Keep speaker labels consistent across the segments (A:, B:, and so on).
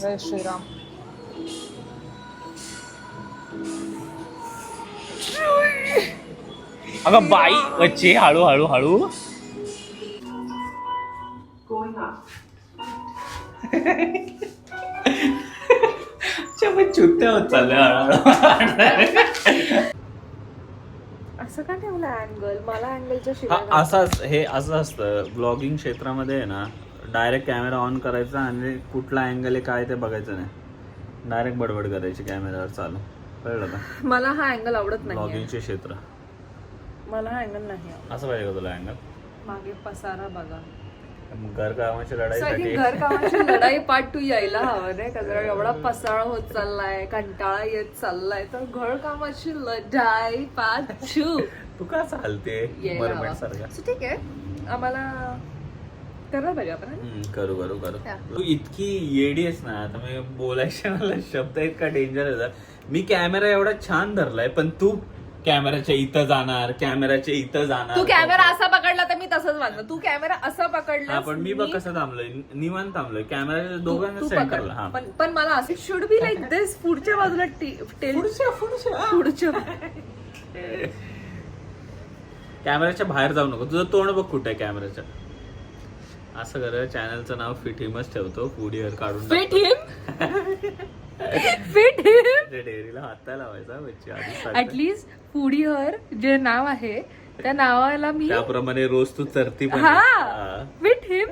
A: जय श्रीराम.
B: अगं बाई वच्चे हळू हळू हळू. चुत्या होत चालल्या हळूहळू
A: असं का ठेवलं अँगल मला अँगलच्या
B: हा,
A: शिवाय
B: असंच हे असं असतं. ब्लॉगिंग क्षेत्रामध्ये आहे ना डायरेक्ट कॅमेरा ऑन करायचा आणि कुठला अँगल आहे काय ते बघायचं नाही. डायरेक्ट बडबड करायची कॅमेऱ्यावर चालू. कळलं का?
A: मला हा अँगल आवडत नाही
B: ब्लॉगिंगचे क्षेत्र.
A: मला हा अँगल नाही आवडत.
B: असं पाहिजे का तुला अँगल
A: मागे पसारा बघा.
B: घर कामाच्या
A: So, I
B: लढाईसाठी
A: think घर कामाची लढाई पार्ट टू यायला हवं नाही का? जरा एवढा पसारा होत चाललाय कंटाळा येत चाललाय तर घर कामाची लढाई पार्ट टू
B: तू का चालते?
A: यायला
B: मरमेट
A: हवा.
B: सारखा.
A: So, ठीक आहे. आम्हाला करायला पाहिजे आपण है ना?
B: हम्म, करू करू करू.
A: हा.
B: तू इतकी येडी आहेस ना आता मी बोलायचे मला शब्द इतका डेंजर येतात मी कॅमेरा एवढा छान धरलाय पण तू कॅमेराच्या इथं जाणार कॅमेराच्या इथं जाणार.
A: तू कॅमेरा असा पकडला तर मी तसंच वागणार. तू कॅमेरा असा पकडला
B: पण मी बघ कसं थांबलोय. निवांत थांबलोय. कॅमेराच्या दोघांना सेंटरला हा.
A: पण पण मला असं शुड बी लाईक दिस पुढच्या बाजूला टेल
B: पुढच्या पुढच्या.
A: पुढच्या.
B: कॅमेराच्या बाहेर जाऊ नको. तुझं तोंड बघ कुठे आहे कॅमेराच्या असं कर चॅनलचं नाव फिट हिमच ठेवतो. फूड इयर काढून
A: फिट हिम फिट हिम
B: डेअरीला हात लावायचा.
A: ऍटलीस्ट फुडी हर जे नाव आहे त्या नावाला मी
B: त्याप्रमाणे रोज तू चरती पण
A: हा. फिट हिम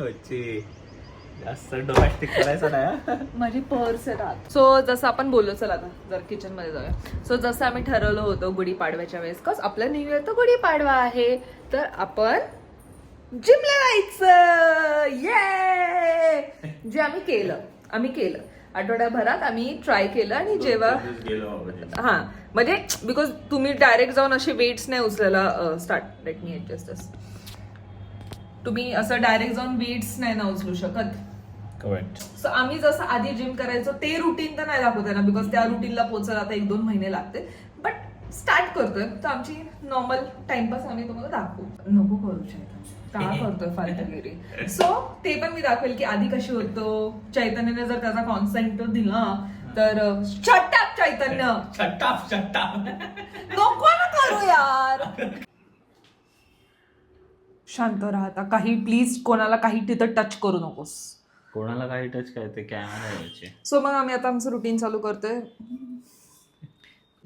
B: बच्ची जास्त डोमॅस्टिक करायचं नाही.
A: माझी पर्स आहे सो जसं आपण बोललो चला आता जर किचनमध्ये जाऊया. सो जसं आम्ही ठरवलं होतं गुढीपाडव्याच्या वेळेस कस आपलं न्यू इयर तर गुढीपाडवा आहे. तर आपण जिमला जायचं. ये जे आम्ही केलं आम्ही केलं. आठवड्याभरात आम्ही ट्राय केलं आणि जेव्हा. हा म्हणजे बिकॉज तुम्ही डायरेक्ट जाऊन असे वेट्स नाही उचलायला स्टार्ट लेट मी ऍडजस्ट तुम्ही असं डायरेक्ट जाऊन वेट्स नाही ना उचलू शकत.
B: Correct.
A: सो आम्ही जसं आधी जिम करायचो ते रुटीन तर नाही दाखवते ना बिकॉज त्या रुटीनला पोचायला आता एक दोन महिने लागते. बट स्टार्ट करतोय. तर आमची नॉर्मल टाइमपास आम्ही तुम्हाला दाखवू. नको करू चैतन्य का करतोय फालतूगिरी सो ते पण मी दाखवेल की आधी कशी होतो. चैतन्याने जर त्याचा कॉन्सेंट दिला तर शटअप चैतन्य.
B: चट्टाप चट्टाप
A: नको ना करू यार. शांत राहता काही प्लीज कोणाला काही तिथं टच करू नकोस.
B: कोणाला काही टच काय ते कॅमेरा
A: सो मग आम्ही आता आमचं रुटीन चालू करतोय.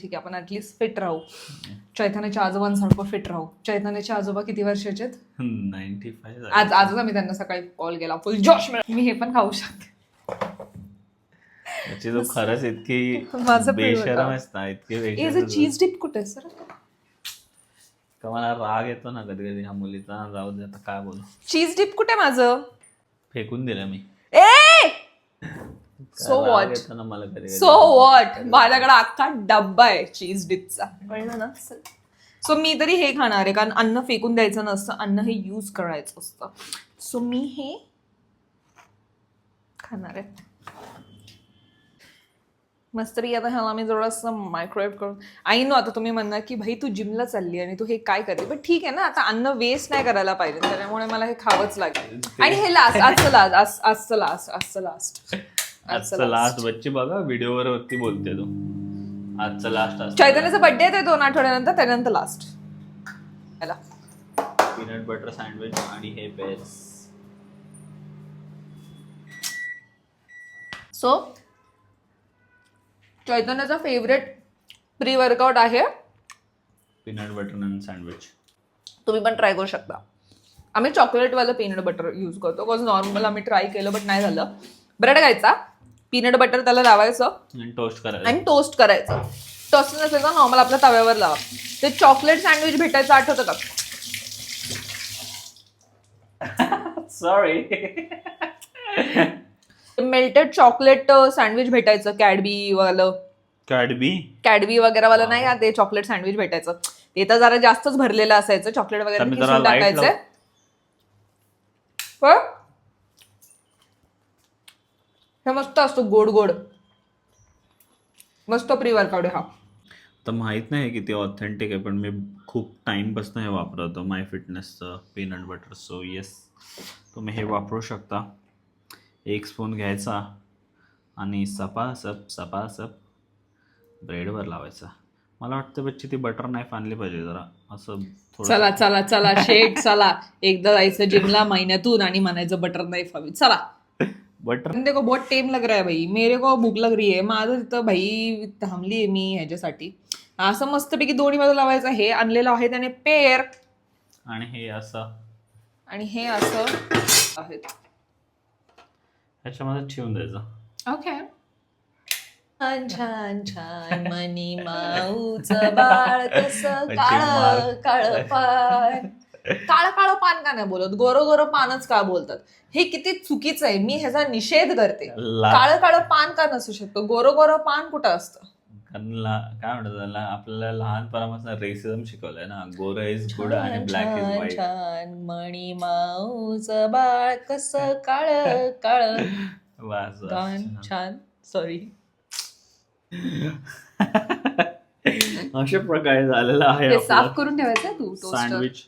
A: ठीक आहे आपण ऍटलीस्ट फिट राहू. चैतन्याच्या आजोबांसारखं फिट राहू. चैतन्याचे आजोबा किती वर्षाचे आहेत?
B: नाईन्टी फाय
A: आज आजच आम्ही त्यांना सकाळी कॉल केला. फुल जॉश मिळाला. मी हे पण खाऊ शकते.
B: त्याची तो खरंच इतकी
A: माझं.
B: बेशरम आहेस ना इतकी बेशरम
A: चीज डिप कुठे सर?
B: का मला राग येतो ना कधी कधी ह्या मुलीचा. जाऊ दे आता काय बोलू.
A: चीज डिप कुठे माझं?
B: फेकून दिलं मी.
A: ए! सो वॉट सो वॉट माझ्याकडे अख्खा डब्बा आहे चीज डिपचा कळलं ना? सो मी तरी हे खाणार आहे कारण अन्न फेकून द्यायचं नसतं अन्न हे यूज करायचं असतं. सो मी हे खाणार आहे. मस्तरी आता ह्याला मी थोडंसं मायक्रोवेव्ह करून आई नो आता तुम्ही म्हणणार की भाई तू जिमला चालली आणि तू हे काय करते? पण ठीक आहे ना आता अन्न वेस्ट नाही करायला पाहिजे. त्याच्यामुळे मला हे खावंच लागेल. आणि हे लास्ट आजचं लास्ट आज आजचं लास्ट आजचं लास्ट
B: आजचं लास्ट बच्ची बघा व्हिडिओवर वरती बोलते तू. आजचं लास्ट
A: चैतन्याचा बर्थडे आहे ते दोन आठवड्यानंतर त्यानंतर लास्ट याला
B: पीनट बटर सँडविच आणि हे पेस
A: सो चैतन्याचा फेवरेट प्री वर्कआउट आहे
B: पीनट बटर सँडविच
A: तुम्ही पण ट्राय करू शकता. आम्ही चॉकलेटवालं पीनट बटर यूज करतो. बिकॉज नॉर्मल आम्ही ट्राय केलं बट नाही झालं. ब्रेड घ्यायचा पीनट बटर त्याला लावायचं
B: आणि टोस्ट करायचं.
A: आणि टोस्ट करायचं. टोस्ट नसेल तर नॉर्मल आपल्या तव्यावर लावा. ते चॉकलेट सँडविच भेटायचं आठवतं का?
B: सॉरी
A: मेल्टेड चॉकलेट सँडविच भेटायचं कॅडबी वालं
B: कॅडबी
A: कॅडबी वगैरे वाला नाही का? ते चॉकलेट सँडविच भेटायचं. ते तर जरा जास्तच भरलेलं असायचं चॉकलेट वगैरे टाकायचं. हे मस्त असतो गोड गोड. मस्त प्री वर्कआउट हा.
B: तर माहीत नाही किती ऑथेंटिक आहे पण मी खूप टाइमपासून हे वापरतो माय फिटनेसचं पीनट बटर सो येस तुम्ही हे वापरू शकता. एक स्पून घ्यायचा आणि सपासप सपासप ब्रेडवर लावायचा. मला वाटतं बच्ची ती बटर नाईफ आणली पाहिजे जरा. असं
A: चला चला चला शेट चला. एकदा जायचं जिमला महिन्यातून आणि म्हणायचं बटर नाही हवी. चला.
B: बटर
A: देखो बहुत टेम लग रहा है भाई। मेरे को भूक लग रही आहे माझं तिथं भाई थांबली आहे मी ह्याच्यासाठी. असं मस्तपैकी दोन्ही बाजू लावायचं. हे आणलेलं आहे त्याने पेर
B: आणि हे असं.
A: आणि हे असं आहे.
B: ह्याच्यामध्ये ठेवून द्यायचं.
A: ओके छान छान छान. मनी माऊचं बाळ कसं काळ काळ पान काळ काळ पान का नाही बोलत? गोरो गोरो पानच का बोलतात? हे किती चुकीचं आहे. मी ह्याचा निषेध करते. काळ काळ पान का नसू शकतो? गोरो गोरो पान कुठं असतं?
B: काय म्हणतात त्याला? आपल्याला लहानपणापासून रेसिझम शिकवलंय ना. गोर इज गुड आणि ब्लॅक इज
A: छान
B: व्हाईट
A: छान. मणी माऊचं बाळ कसं काळ काळ? गान छान. सॉरी
B: अशा प्रकारे झालेलं आहे
A: साफ करून ठेवायचं तू.
B: सँडविच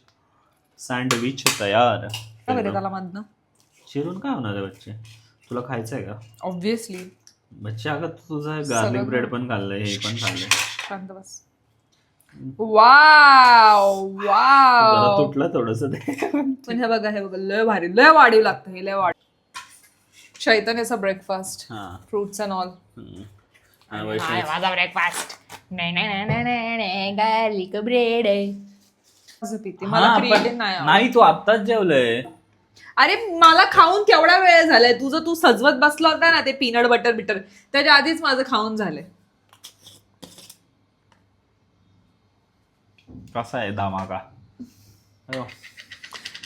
B: सँडविच तयार.
A: का बरं त्याला मधनं?
B: चिरून काय होणार आहे बच्चे? तुला खायचं आहे का?
A: ऑब्विसली
B: बच्चे अगं तू तुझं गार्लिक ब्रेड पण खाल्लंय हे पण खाल्लंय
A: शांत बस वाव
B: जरा
A: वाव
B: तुटलं थोडस ते
A: पण हे बघा हे बघा लय भारी लय वाढीव लागतं हे लय वाढ चैतन्याचा ब्रेकफास्ट
B: हा
A: फ्रुट्स अँड ऑल
B: हम्म. आणि वैष्णवी
A: माझा ब्रेकफास्ट गार्लिक ब्रेड असं पिते मला
B: हा, पण-
A: नाही आवडत.
B: नाही तू आत्ताच जेवलंय.
A: अरे मला खाऊन केवढा वेळ झालाय. तुझं तू सजवत बसला होता ना ते पीनट बटर बिटर त्याच्या आधीच माझं खाऊन झालंय.
B: कसा आहे अयो.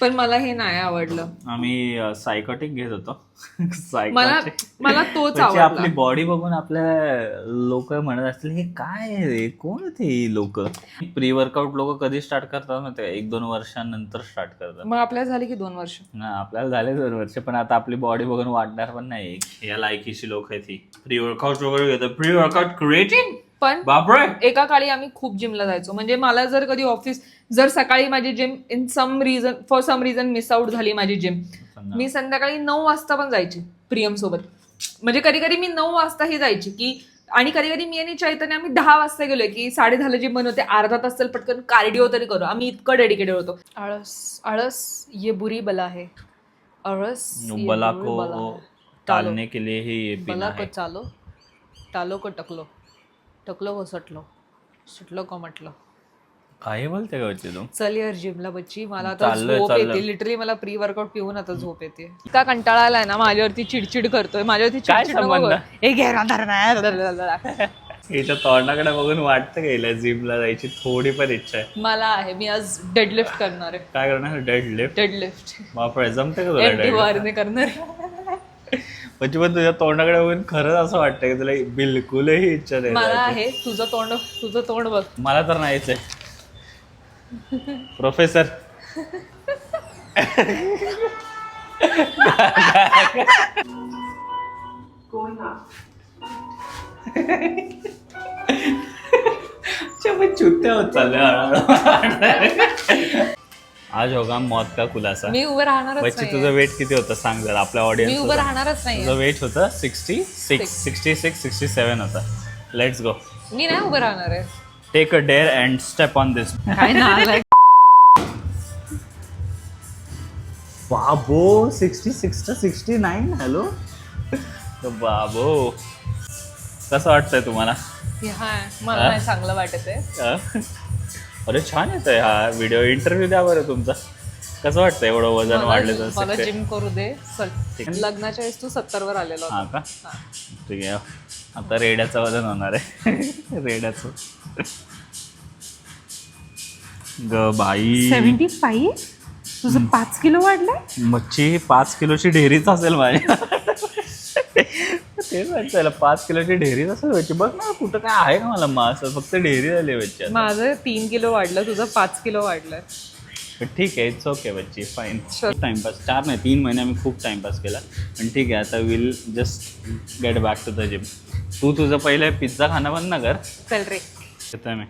A: पण मला हे नाही आवडलं.
B: आम्ही सायकोटिक घेत होतो.
A: मला. मला तोच
B: म्हणजे आपली बॉडी बघून आपल्या लोक म्हणत असतील हे काय आहे रे? कोण ही लोक? प्री वर्कआउट लोक कधी स्टार्ट करतात ना ते एक दोन वर्षांनंतर स्टार्ट करतात.
A: मग आपल्याला झाली की दोन वर्ष?
B: ना आपल्याला झाले दोन वर्ष पण आता आपली बॉडी बघून वाढणार पण नाही. या लायकीची लोक आहेत ही. प्री वर्कआउट वगैरे घेतात. प्री वर्कआउट क्रिएटिन
A: पण एका काळी आम्ही खूप जिमला जायचो. म्हणजे मला जर कधी ऑफिस जर सकाळी माझी gym in some reason for some reason miss out झाली माझी जिम मी संध्याकाळी नऊ वाजता पण जायची प्रियम सोबत म्हणजे कधी कधी मी नऊ वाजताही जायची की आणि कधी कधी मी आणि चैतन्य आम्ही दहा वाजता गेलोय की साडे दहाला जिम बनवते अर्धा तास चल पटकन कार्डिओ तरी करू. आम्ही इतकं डेडिकेटेड होतो. आळस आळस ये बुरी बला है. आळस ये
B: बला
A: बुरी
B: को
A: बला है.
B: टालने के लिए ही ये
A: बला को
B: है.
A: चालो. टालो को टकलो. टकलो को सटलो. सुटलो को म्हटलं
B: काही बोलते बच्चे तू.
A: चल यार जिमला बच्ची. मला आता
B: चाललोय,
A: झोप
B: चाललोय.
A: येते लिटरली मला प्री वर्कआउट पिऊन आता झोप येते. इतका कंटाळा आलाय ना माझ्यावरती चिडचिड करतोय. माझ्यावरती
B: काय
A: चिडचिड नको
B: संबंध?
A: करू. ए घे रांधा रांधा.
B: हिच्या तोंडाकडे बघून वाटतं हिला जिमला जायची? थोडी पण इच्छा आहे.
A: मला आहे. मी आज डेडलिफ्ट करणार आहे.
B: काय करणार? डेड लिफ्ट
A: डेडलिफ्ट
B: बापरे जमते का तुला डेड
A: वारने करणार. आहे.
B: म्हणजे पण तुझ्या तोंडाकडे बघून खरंच असं वाटतं की तुला बिलकुलही इच्छा नाही
A: मला
B: जायची.
A: आहे. तुझं तोंड तुझं तोंड बघ.
B: मला तर नाहीच आहे. प्रोफेसर चुत्या होत चालल्या. आज होगा मौत का खुलासा.
A: मी उभं राहणारच
B: बच्ची
A: नाही
B: तुझं वेट किती होतं सांग जरा आपल्या
A: मी
B: ऑडियन्स
A: उभं राहणारच नाही
B: तुझं वेट होतं sixty six sixty six sixty seven होता. लेट्स गो
A: मी नाही उभं राहणार आहे.
B: Take a dare and step on this
A: काय.
B: बाबो sixty six sixty nine hello बाबो कसं वाटतंय तुम्हाला?
A: हे मला नाही चांगलं वाटत आहे?
B: अरे छान येतोय हा व्हिडिओ इंटरव्ह्यू द्या बरं तुमचा. कसं वाटतं एवढं वजन वाढलं
A: मला- मला
B: तर
A: जिम करू दे.
B: आहे.
A: लग्नाच्या वेळेस तू सत्तर वर आलेला
B: हा
A: होता
B: का ठीक आहे. आता रेड्याचं वजन होणार आहे. रेड्याचं. ग बाई.
A: Seventy five? तुझं पाच किलो वाढलंय?
B: मच्छी पाच किलोची ढेरीच असेल माझी तेच वाटतं त्याला पाच किलोची ढेरीच असेल व्हायची बघ ना कुठं काय आहे का मला मास? फक्त ढेरी झाली व्हायची आता.
A: माझं तीन किलो वाढलं तुझं पाच किलो वाढलंय
B: पण ठीक आहे इट्स ओके बच्ची फाईन. टाइमपास चार नाही तीन महिने आम्ही खूप टाइमपास केला. पण ठीक आहे आता will just get back to the gym तू तुझं पहिले पिझ्झा खाणं बंद ना कर.
A: चल रे.
B: येतोय मी.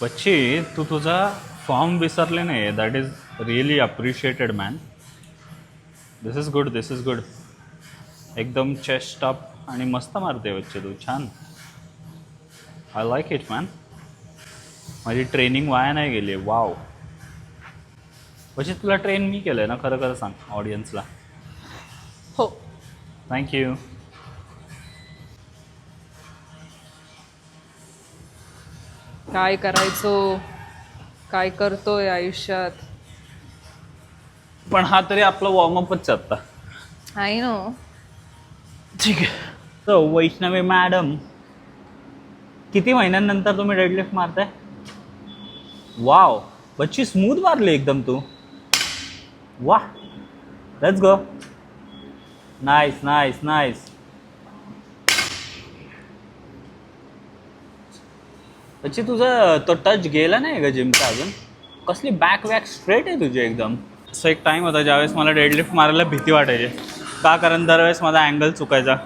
B: बच्ची तू तुझा फॉर्म विसरले नाही. That is really appreciated man this is good this is good एकदम चेस्ट अप आणि मस्त मारते बच्चे तू. छान. आय लाईक इट मॅन माझी ट्रेनिंग वाया नाही गेली. वाव म्हणजे तुला ट्रेन मी केलं आहे ना? खरं खरं सांग ऑडियन्सला
A: हो.
B: थँक्यू
A: काय करायचो काय करतोय आयुष्यात?
B: पण हा तरी आपला वॉर्मअपच आहे आत्ता
A: आय नो
B: ठीक आहे. वैष्णवी मॅडम किती महिन्यांनंतर तुम्ही डेडलिफ्ट मारताय? वाव बच्ची स्मूथ मारली एकदम तू. वा let's go nice nice nice बच्ची तुझं तो टच गेला नाही का जिमचा अजून? कसली बॅक वॅक स्ट्रेट आहे तुझी एकदम. असं एक टाईम होता ज्यावेळेस मला डेडलिफ्ट मारायला भीती वाटायची. का? कारण दरवेळेस माझा अँगल चुकायचा.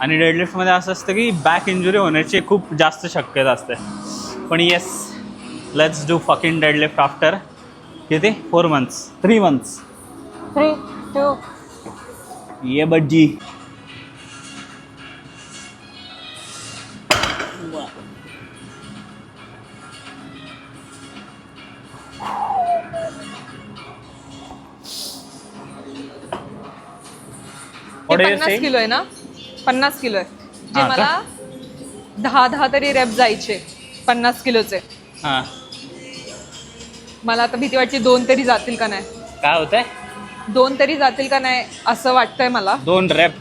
B: आणि डेडलिफ्टमध्ये असं असतं की बॅक इंजुरी होण्याची खूप जास्त शक्यता असते. पण yes let's do fucking deadlift after किती? Four months three months
A: three two
B: ये बज्जी What
A: पन्नास? किलो आहे ना? पन्नास किलो आहे. जे
B: हा का?
A: मला दहा दहा तरी रॅप जायचे पन्नास किलोचे.
B: हां.
A: मला आता भीती वाटते दोन तरी जातील का नाही.
B: काय होतंय?
A: दोन तरी जातील का नाही असं वाटतंय मला.
B: दोन rep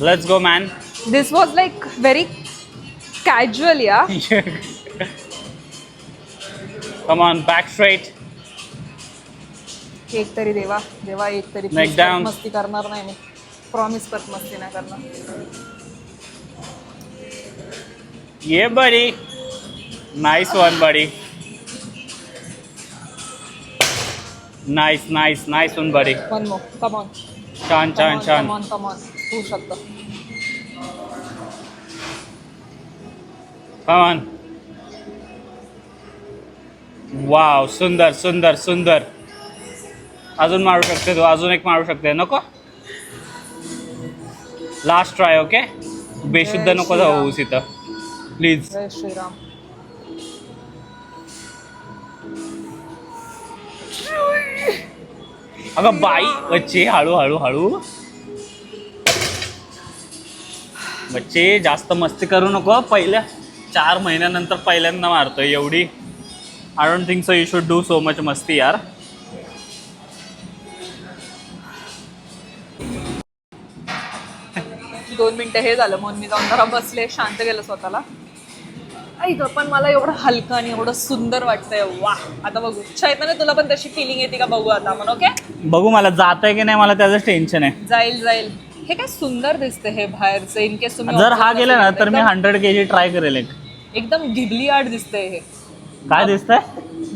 B: let's go man
A: this was like very casual yeah
B: come on back straight
A: एक तरी देवा देवा एक तरी
B: Neck
A: please,
B: down.
A: मस्ती करणार नाही मी. प्रॉमिस करत मस्ती नाही करणार.
B: Yeah buddy. Nice one buddy nice nice nice one buddy
A: one more come on
B: छान छान छान
A: कमॉन कमॉन होऊ शकतं
B: कमान वाव सुंदर सुंदर सुंदर अजून मारू शकते तू अजून एक मारू शकते. नको? लास्ट ट्राय ओके बेशुद्ध नको. जाऊस इथं. प्लीज
A: श्रीराम.
B: अगं बाई बच्चे हळू हळू हळू. बच्चे जास्त मस्ती करू नको. पहिल्या चार महिन्यानंतर पहिल्यांदा मारतोय एवढी. I don't think so you should do so much मस्ती यार.
A: दोन मिनिटं हे झालं म्हणून मी जाऊन जरा बसले शांत गेलं स्वतःला. ऐक पण मला एवढं हलकं आणि एवढं सुंदर वाटतंय. वा आता बघू. चैतन्य तुला पण तशी फिलिंग येते का? बघू आता आपण ओके
B: बघू मला जात आहे की नाही मला त्याचं टेन्शन आहे.
A: जाईल जाईल. हे काय सुंदर दिसते हे बाहेरचं इन केस तुम्ही
B: जर हा गेला ना तर मी हंड्रेड के जी ट्राय करेल एक.
A: एकदम गिबली आर्ट दिसतंय हे.
B: काय दिसतंय?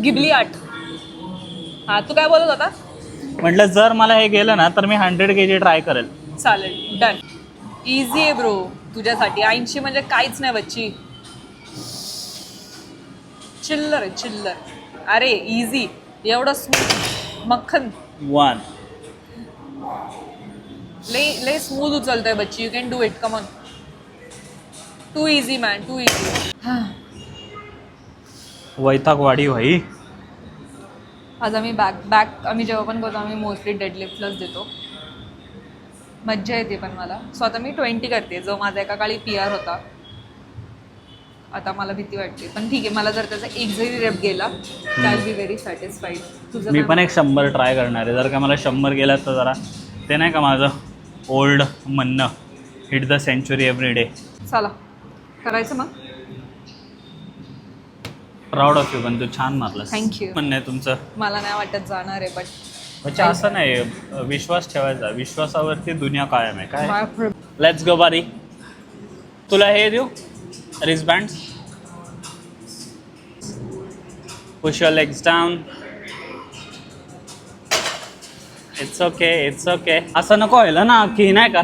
A: गिबली आर्ट हा तू काय बोलत होता?
B: म्हटलं जर मला हे गेलं ना तर मी हंड्रेड के जी ट्राय करेल.
A: चालेल डन इझी आहे ब्रो तुझ्यासाठी. ऐंशी म्हणजे काहीच नाही बच्ची. चिल्लर चिल्लर. अरे इझी एवढं स्मूथ मक्खन.
B: वन
A: लय लय स्मूथ उचलतोय बच्ची. You can do it come on too easy man too easy
B: वैतागवाडी भाई.
A: आज आम्ही बॅक बॅक आम्ही जेव्हा पण करतो आम्ही मोस्टली डेडलिफ्टलाच देतो. मज्जा येते पण मला. सो आता मी ट्वेंटी करते. जो माझा एका काळी पी आर होता. आता मला भीती वाटते. पण ठीक आहे मला जर त्याचा एक जरी रेप गेला दॅट बी व्हेरी सॅटिस्फाईड तुझं
B: मी पण एक शंभर ट्राय करणार आहे. जर का मला शंभर गेला तर जरा ते नाही का माझं ओल्ड म्हणणं hit the century every day?
A: चला करायचं मग?
B: प्राऊड ऑफ यू पण तू छान
A: Thank you.
B: म्हणणं आहे तुमचं.
A: मला नाही वाटत जाणार आहे बट
B: म्हणजे असं नाही विश्वास ठेवायचा. विश्वासावरती दुनिया कायम आहे. काय? लेट्स गो बारी तुला हे देऊ? Wristband push your legs down it's okay it's okay असं नको व्हायला ना की नाही का?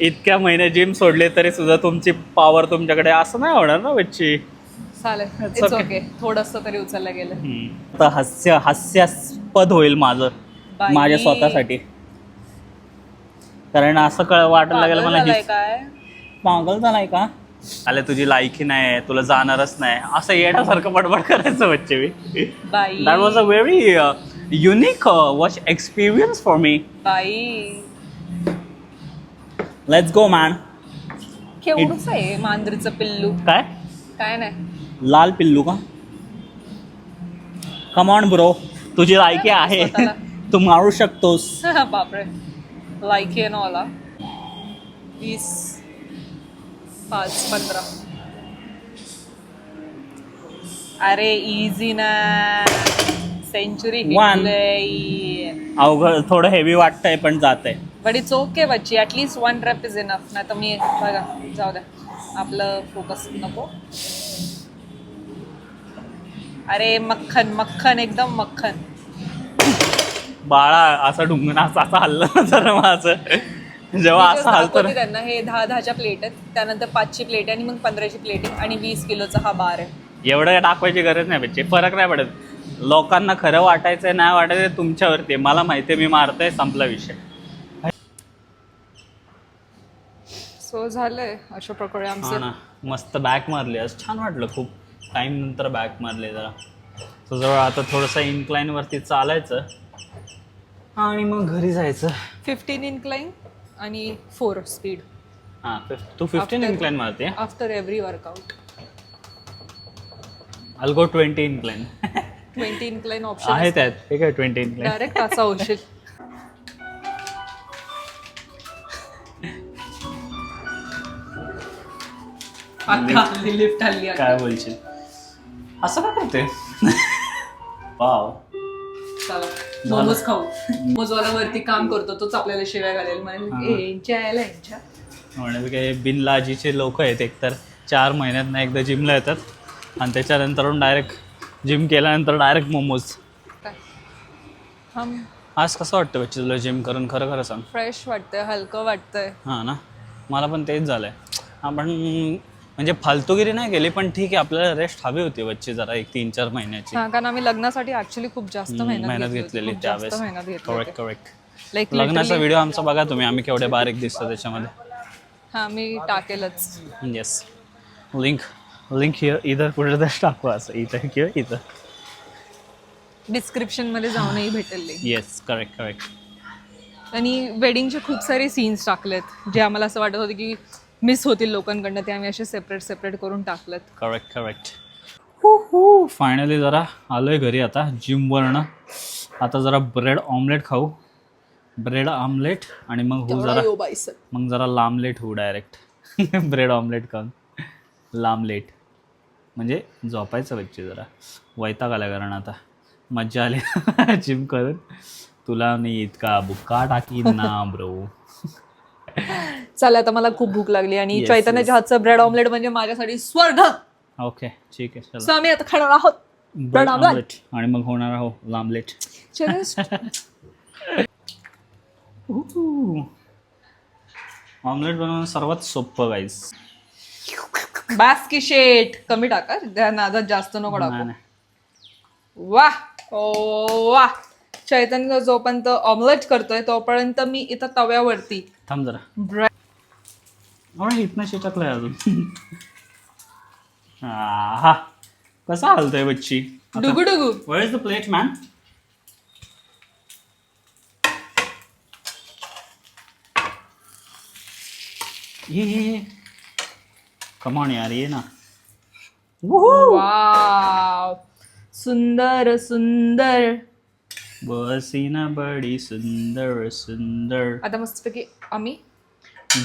B: इतक्या महिने जिम सोडले तरी सुद्धा तुमची पॉवर तुमच्याकडे असं नाही होणार ना बच्ची?
A: चालेल. इट्स. ओके थोडंसं तरी उचललं गेलं.
B: आता हास्य हास्यास्पद होईल माझं.
A: बाई.
B: माझ्या स्वतःसाठी. कारण असं कळ वाटायला लागलं मला
A: झालाय
B: ही
A: काय?
B: पागल झालाय का? आले तुझी लायकी नाही तुला जाणारच नाही. असं येण्यासारखं बडबड करायचं बच्चे मी.
A: बाई.
B: That was a very unique watch experience for me
A: बाई.
B: लेट्स गो मॅन
A: केवढंच आहे मांजरीचं पिल्लू.
B: काय?
A: काय नाही.
B: लाल पिल्लू का? कमॉन ब्रो तुझी लायकी आहे.
A: स्वतःला.
B: तू मारू शकतोस.
A: बापरे. लाईक आहे ना मला वीस पाच पंधरा. अरे इझी ना. Century
B: One. अवघड थोडं हेवी वाटतंय पण जात आहे
A: बट इट्स ओके बच्ची. At least one rep is enough नाही तर मी बघा जाऊ द्या. आपलं फोकस नको. अरे मक्खन मक्खन एकदम मक्खन.
B: बाळा असं ढुंगण असं असं हल्लं जरा माझं. जेव्हा असं हलतं ना.
A: त्यांना हे दहा दहाच्या प्लेट आहेत त्यानंतर पाचची प्लेट आहे आणि मग पंधराची प्लेट आहे आणि वीस किलोचा हा बार आहे.
B: एवढं दाखवायची गरज नाही बच्चे फरक नाही पडत. लोकांना खरं वाटायचं नाही वाटायचं तुमच्यावरती आहे. मला माहिती आहे मी मारतोय संपला विषय.
A: सो झालंय अशा प्रकारे
B: हा
A: आमचं.
B: ना मस्त बॅक मारली. आज छान वाटलं खूप. टाइम नंतर बॅक मारले जरा. जवळ आता थोडंसं incline वरती चालायचं. आणि मग घरी जायचं.
A: फिफ्टीन इनक्लाइन आणि फोर स्पीड
B: हां तू फिफ्टीन
A: After-
B: इन्क्लाइन मारते?
A: After every workout
B: I'll go twenty incline
A: twenty incline
B: आहे
A: ऑप्शन
B: त्यात. हे काय ट्वेंटी इन्क्लाइन
A: डायरेक्ट असा होशील आता हल्ली लिफ्ट हल्ली आता.
B: काय बोलशील? असं का करते? वाव
A: चला. मोमोज खाऊ मोमोजवाला वरती काम करतो तोच आपल्याला शिव्या घालेल.
B: हा.
A: म्हणजे यांच्या यायला यांच्या.
B: म्हणजे काय बिनलाजीचे लोक आहेत एकतर चार महिन्यात एकदा जिमला येतात. आणि त्याच्यानंतर डायरेक्ट जिम केल्यानंतर डायरेक्ट मोमोज
A: काय? हम.
B: आज कसं वाटतं बच्चे तुला जिम करून? खरं खरं सांग.
A: फ्रेश वाटतंय हलकं वाटतंय.
B: हां ना? मला पण तेच झालं आहे आपण म्हणजे फालतूगिरी नाही केली पण ठीक आहे आपल्याला रेस्ट हवी होती बच्चे जरा एक तीन चार महिन्याची.
A: हा कारण आम्ही लग्नासाठी ऍक्च्युली खूप जास्त मेहनत
B: मेहनत
A: घेतली
B: घेतलेली.
A: खूप जास्त
B: त्यावेळेस
A: मेहनत घेतली
B: करेक्ट करेक्ट लग्नाचा व्हिडिओ आमचा बघा तुम्ही आम्ही केवढे बारीक दिसतो त्याच्यामध्ये.
A: हा मी टाकेलच.
B: येस लिंक लिंक हिअर इथं कुठे तर टाकू असं इथं किंवा इथं.
A: डिस्क्रिप्शनमध्ये जाऊनही भेटेल link.
B: येस करेक्ट करेक्ट
A: आणि वेडिंगचे खूप सारे सीन्स टाकलेत जे आम्हाला असं वाटत होते की मिस होतील लोकांकडनं ते आम्ही असे सेपरेट सेपरेट करून टाकलेत.
B: करेक्ट करेक्ट हो हो. फायनली जरा आलोय घरी आता जिमवरनं आता जरा ब्रेड ऑमलेट खाऊ. ब्रेड ऑमलेट आणि मग होऊ जरा मग जरा लामलेट होऊ डायरेक्ट ब्रेड ऑमलेट खाऊन. लामलेट म्हणजे झोपायचं बच्चे जरा. वैताग आला कारण आता. मज्जा आली. जिम करून. तुला नाही इतका बुक्का टाकीन ना ब्रो
A: चला आता मला खूप भूक लागली आणि
B: Yes,
A: चैतन्याच्या हातचं ब्रेड ऑमलेट म्हणजे माझ्यासाठी स्वर्ग.
B: ओके ठीक आहे चला.
A: सो आम्ही आता खाणार आहोत.
B: ब्रेड. ऑमलेट आणि मग होणार आहो लामलेट.
A: Cheers.
B: ऑमलेट बनवणं सर्वात सोपं गाईस
A: बास की शेट कमी टाका. त्या नादात जास्त नको टाकू. वा ओ वा चैतन्य जोपर्यंत ऑमलेट करतोय तोपर्यंत मी इथं तव्यावरती
B: थांब जरा.
A: ब्रेड
B: अरे इथनं शिटकलंय अजून. हा कसा हालतोय बच्ची?
A: डुगू डुगू.
B: Where is the plate, man? ये ये ये. कम ऑन यार ये ना.
A: वाव सुंदर सुंदर.
B: बसी ना बडी सुंदर सुंदर.
A: आता मस्तपैकी आम्ही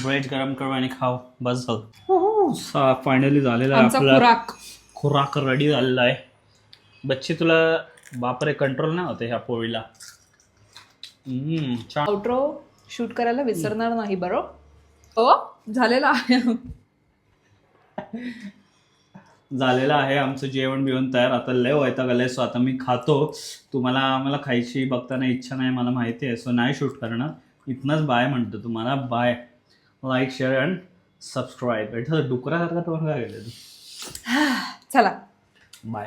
B: ब्रेड गरम करू आणि खाऊ. बस झालं. फायनली झालेला
A: आमचा
B: आपला
A: खुराक.
B: खुराक रेडी झालेला आहे. बच्ची तुला बापरे कंट्रोल नाही होते ह्या पोळीला. हम्म, छान.
A: आउट्रो शूट करायला विसरणार नाही बरं हो झालेला आहे.
B: झालेलं आहे. आमचं जेवण बिवण तयार. आता लय वैताग आलंय. सो आता मी खातो. तुम्हाला आम्हाला खायची बघताना इच्छा नाही मला माहिती आहे. सो नाही शूट करणार. इथनंच बाय म्हणतो तुम्हाला. Bye like share and subscribe डुकरासारखा तुम्हाला काय गेलं
A: चला.
B: बाय